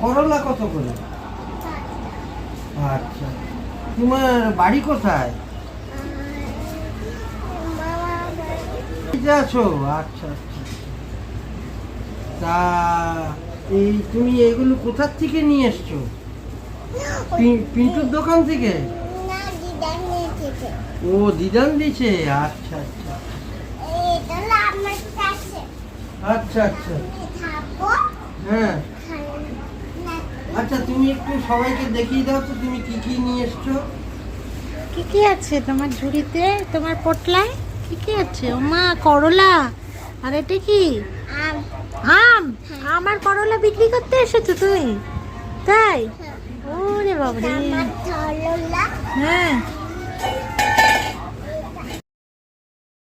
করলা কত করে? আচ্ছা। তোমার বাড়ি কোথায়? আছো? আচ্ছা আচ্ছা। তা এই তুমি এগুলো কোথার থেকে নিয়ে এসছো? পিন্টুর দোকান থেকে? ও দিদান দিছে আচ্ছা আচ্ছা। আচ্ছা আচ্ছা। হ্যাঁ। আচ্ছা তুমি একটু সবাইকে দেখিয়ে দাও তো তুমি কি কি নিয়ে এসছো? কি কি আছে তোমার ঝুড়িতে? তোমার পটলায়? কি কি আছে? ওমা করলা। আর এটা কি? আম। আমার করলা বিক্রি করতে এসেছ তুমি তাই? বাবারে হ্যাঁ।